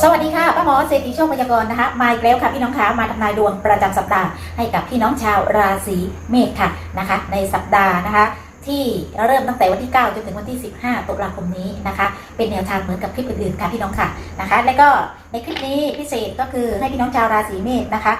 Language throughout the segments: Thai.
สวัสดีค่ะป้าหมอเศรษฐีโชคพยากรณ์นะคะมาอีกแล้วค่ะพี่น้องคะมาทำนายดวงประจำสัปดาห์ให้กับพี่น้องชาวราศีเมษค่ะนะคะ ในสัปดาห์นะคะ ที่เริ่มตั้งแต่วันที่ 9 จนถึงวันที่ 15 ตุลาคมนี้นะคะ เป็นแนวทางเหมือนกับคลิปอื่นๆค่ะพี่น้องค่ะนะคะ และก็ในคลิปนี้พิเศษก็คือให้พี่น้องชาวราศีเมษนะคะ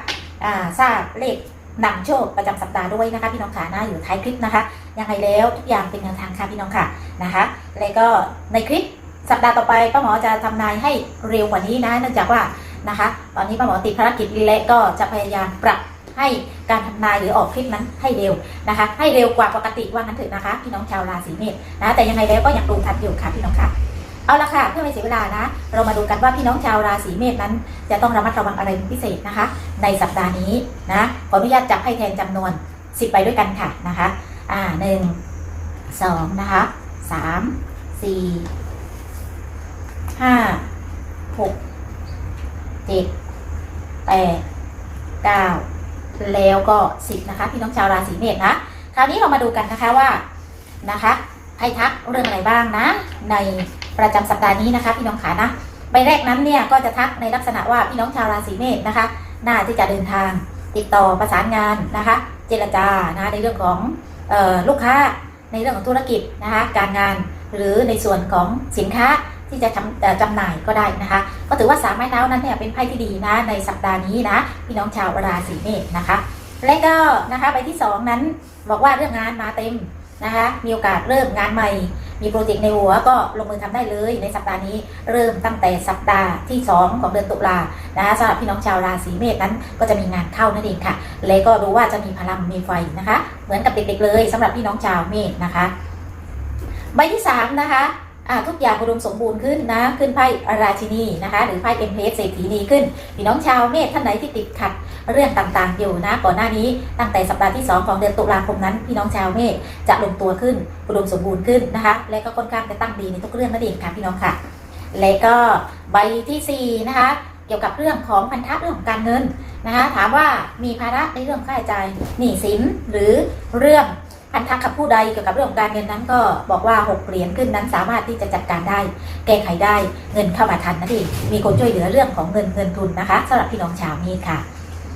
ทราบเลขนำโชคประจำสัปดาห์ด้วยนะคะพี่น้องค่ะนะอยู่ท้ายคลิปนะคะยังไงแล้วทุกอย่างเป็นแนวทางค่ะพี่น้องค่ะนะคะ แล้วก็ในคลิป สัปดาห์ต่อไปป้าหมอจะทำนายให้เร็วกว่านี้นะเนื่องจากว่านะคะ ตอนนี้ป้าหมอติดภารกิจและก็จะพยายามปรับให้การทำนายหรือออกคลิปนั้นให้เร็วนะคะ ให้เร็วกว่าปกติว่างั้นเถอะนะคะพี่น้องชาวราศีเมษนะแต่ยังไงแล้วก็อยากดูทันอยู่ค่ะพี่น้องค่ะเอาละค่ะเพื่อไม่เสียเวลานะ เรามาดูกันว่าพี่น้องชาวราศีเมษนั้น จะต้องระมัดระวังอะไรพิเศษนะคะ ในสัปดาห์นี้นะขออนุญาตจับให้แทนจำนวน10ใบด้วยกันค่ะนะคะ อ่าหนึ่งสองนะคะสามสี่ ห้าหกเจ็ดแปดเก้าแล้วก็สิบนะคะพี่น้องชาวราศีเมษนะคราวนี้เรามาดูกันนะคะว่านะคะให้ทักเรื่องอะไรบ้างนะ ในประจำสัปดาห์นี้นะคะ พี่น้องขานะใบแรกนั้นเนี่ยก็จะทักในลักษณะว่าพี่น้องชาวราศีเมษนะคะ น่าที่จะเดินทางติดต่อประสานงานนะคะ เจรจานะในเรื่องของออลูกค้าในเรื่องของธุรกิจนะคะการงานหรือในส่วนของสินค้า ที่จะจำจำหน่ายก็ได้นะคะ ก็ถือว่าสามไม้เท้านั้นเนี่ยเป็นไพ่ที่ดีนะในสัปดาห์นี้นะพี่น้องชาวราศีเมษนะคะ และก็นะคะใบที่สองนั้นบอกว่าเรื่องงานมาเต็มนะคะมีโอกาสเริ่มงานใหม่ มีโปรเจกต์ในหัวก็ลงมือทำได้เลยในสัปดาห์นี้เริ่มตั้งแต่สัปดาห์ที่ 2 ของเดือนตุลานะคะสำหรับพี่น้องชาวราศีเมษนั้นก็จะมีงานเข้านั่นเองค่ะ และก็รู้ว่าจะมีพลังมีไฟนะคะ เหมือนกับเด็กๆเลยสำหรับพี่น้องชาวเมษนะคะ ใบที่3นะคะ อ่าทุกอย่างอุดมสมบูรณ์ขึ้นนะ ขึ้นไพ่ราชินีนะคะ หรือไพ่เอ็มเพสเศรษฐีนีขึ้นพี่น้องชาวเมษท่านไหนที่ติดขัดเรื่องต่างๆ อยู่นะก่อนหน้านี้ตั้งแต่สัปดาห์ที่ 2 ของเดือนตุลาคมนั้น พี่น้องชาวเมษจะลงตัวขึ้นอุดมสมบูรณ์ขึ้นนะคะ และก็ค่อนข้างจะตั้งดีในทุกเรื่องนั่นเองค่ะพี่น้องค่ะ และก็ใบทีสี่4นะคะเกี่ยวกับเรื่องของพันธะเรื่องของการเงินนะคะถามว่ามีภาระในเรื่องค่าใช้จ่ายหนี้สินหรือเรื่อง พันธะกับผู้ใดเกี่ยวกับเรื่องของการเงินนั้นก็บอกว่าหกเหรียญขึ้นนั้นสามารถที่จะจัดการได้ แก้ไขได้เงินเข้ามาทันนั่นเองมีคนช่วยเหลือเรื่องของเงินเงินทุนนะคะสำหรับพี่น้องชาวมีค่ะ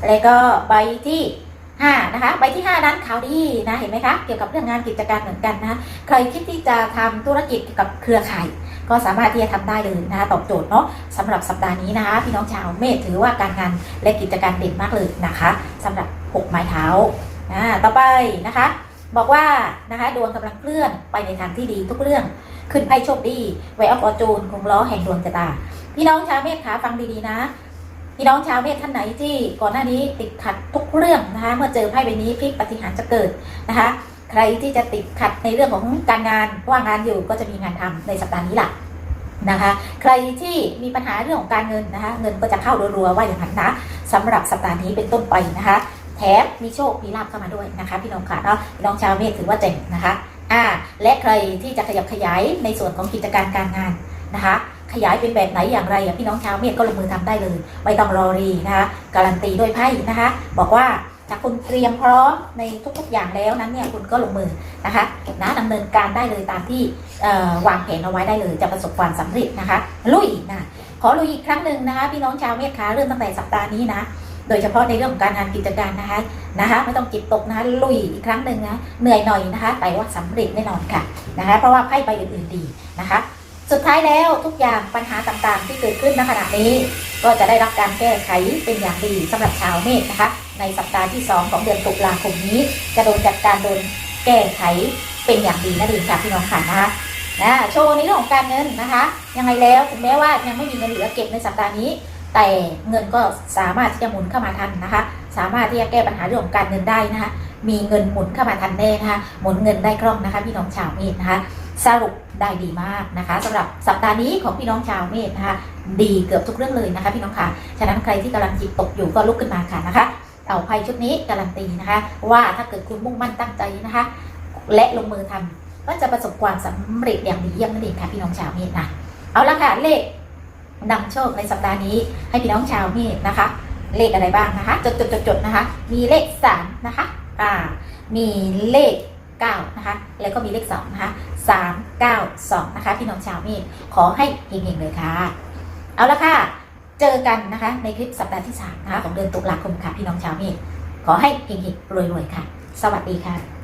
แล้วก็ใบที่5นะคะใบที่ 5 นั้นข่าวดีนะเห็นไหมคะเกี่ยวกับเรื่องงานกิจการเหมือนกันนะใครคิดที่จะทำธุรกิจเกี่ยวกับเครือข่าย ก็สามารถที่จะทำได้เลยนะคะตอบโจทย์เนาะสำหรับสัปดาห์นี้นะคะพี่น้องชาวเมษถือว่าการงานและกิจการเด่นมากเลยนะคะสำหรับหกไม้เท้าอ่าต่อไปนะคะ บอกว่านะคะดวงกำลังเคลื่อนไปในทางที่ดีทุกเรื่อง ขึ้นไพ่โชคดีไวออฟออจูนคงล้อแห่งดวงชะตา พี่น้องชาวเมษขาฟังดีๆนะ พี่น้องชาวเมษท่านไหนที่ก่อนหน้านี้ติดขัดทุกเรื่องนะคะ เมื่อเจอไพ่ใบนี้พลิกปฏิหารจะเกิดนะคะ ใครที่จะติดขัดในเรื่องของการงานว่างงานอยู่ก็จะมีงานทำในสัปดาห์นี้แหละนะคะใครที่มีปัญหาเรื่องของการเงินนะคะ เงินก็จะเข้ารัวๆว่าอย่างนั้นนะสำหรับสัปดาห์นี้เป็นต้นไปนะคะ แถมมีโชค มีลาบเข้ามาด้วยนะคะพี่น้องค่ะเนาะพี่น้องชาวเมษถือว่าเจ๋งนะคะอ่าและใครที่จะขยับขยายในส่วนของกิจการการงานนะคะ ขยายเป็นแบบไหนอย่างไรอะพี่น้องชาวเมษก็ลงมือทำได้เลยไม่ต้องรอรีนะคะการันตีด้วยไพ่นะคะ บอกว่าถ้าคุณเตรียมพร้อมในทุกๆอย่างแล้วนั้นเนี่ยคุณก็ลงมือนะคะนะดำเนินการได้เลยตามที่วางแผนเอาไว้ได้เลยจะประสบความสำเร็จนะคะลุยนะขอลุยอีกครั้งหนึ่งนะคะพี่น้องชาวเมษคะเริ่มตั้งแต่สัปดาห์นี้นะ โดยเฉพาะในเรื่องของการงานกิจการนะคะนะคะไม่ต้องจิตตกนะคะลุยอีกครั้งหนึ่งนะเหนื่อยหน่อยนะคะ แต่ว่าสำเร็จแน่นอนค่ะนะคะเพราะว่าไพ่ใบอื่นๆดีนะคะ สุดท้ายแล้วทุกอย่างปัญหาต่างๆ ที่เกิดขึ้นณขณะนี้ ก็จะได้รับการแก้ไขเป็นอย่างดีสำหรับชาวเมษนะคะ ในสัปดาห์ที่ 2 ของเดือนตุลาคมนี้ จะโดนจัดการโดนแก้ไขเป็นอย่างดีนั่นเองค่ะพี่น้องค่ะนะคะนะโชว์ในเรื่องของการเงินนะคะ ยังไงแล้วถึงแม้ว่ายังไม่มีเงินเหลือเก็บในสัปดาห์นี้ แต่เงินก็สามารถที่จะหมุนเข้ามาทันนะคะ สามารถที่จะแก้ปัญหาเรื่องของการเงินได้นะคะมีเงินหมุนเข้ามาทันแน่นะคะหมุนเงินได้คล่องนะคะ พี่น้องชาวเมษนะคะ สรุปได้ดีมากนะคะสำหรับสัปดาห์นี้ของพี่น้องชาวเมษนะคะ ดีเกือบทุกเรื่องเลยนะคะ พี่น้องค่ะฉะนั้นใครที่กำลังจิตตกอยู่ก็ลุกขึ้นมาค่ะนะคะเอาไพ่ชุดนี้การันตีนะคะ ว่าถ้าเกิดคุณมุ่งมั่นตั้งใจนะคะ และลงมือทำก็จะประสบความสำเร็จอย่างดีเยี่ยมนั่นเองค่ะพี่น้องชาวเมษนะเอาละค่ะเลข นำโชคในสัปดาห์นี้ให้พี่น้องชาวเมษนะคะ เลขอะไรบ้างนะคะ จดจดจดจดนะคะ มีเลขสามนะคะอ่ามีเลขเก้านะคะ แล้วก็มีเลขสองนะคะสามเก้าสองนะคะ พี่น้องชาวเมษขอให้เฮงๆเลยค่ะ เอาละค่ะ เจอกันนะคะ ในคลิปสัปดาห์ที่3นะคะของเดือนตุลาคมค่ะ พี่น้องชาวเมษขอให้เฮงๆรวยๆค่ะ สวัสดีค่ะ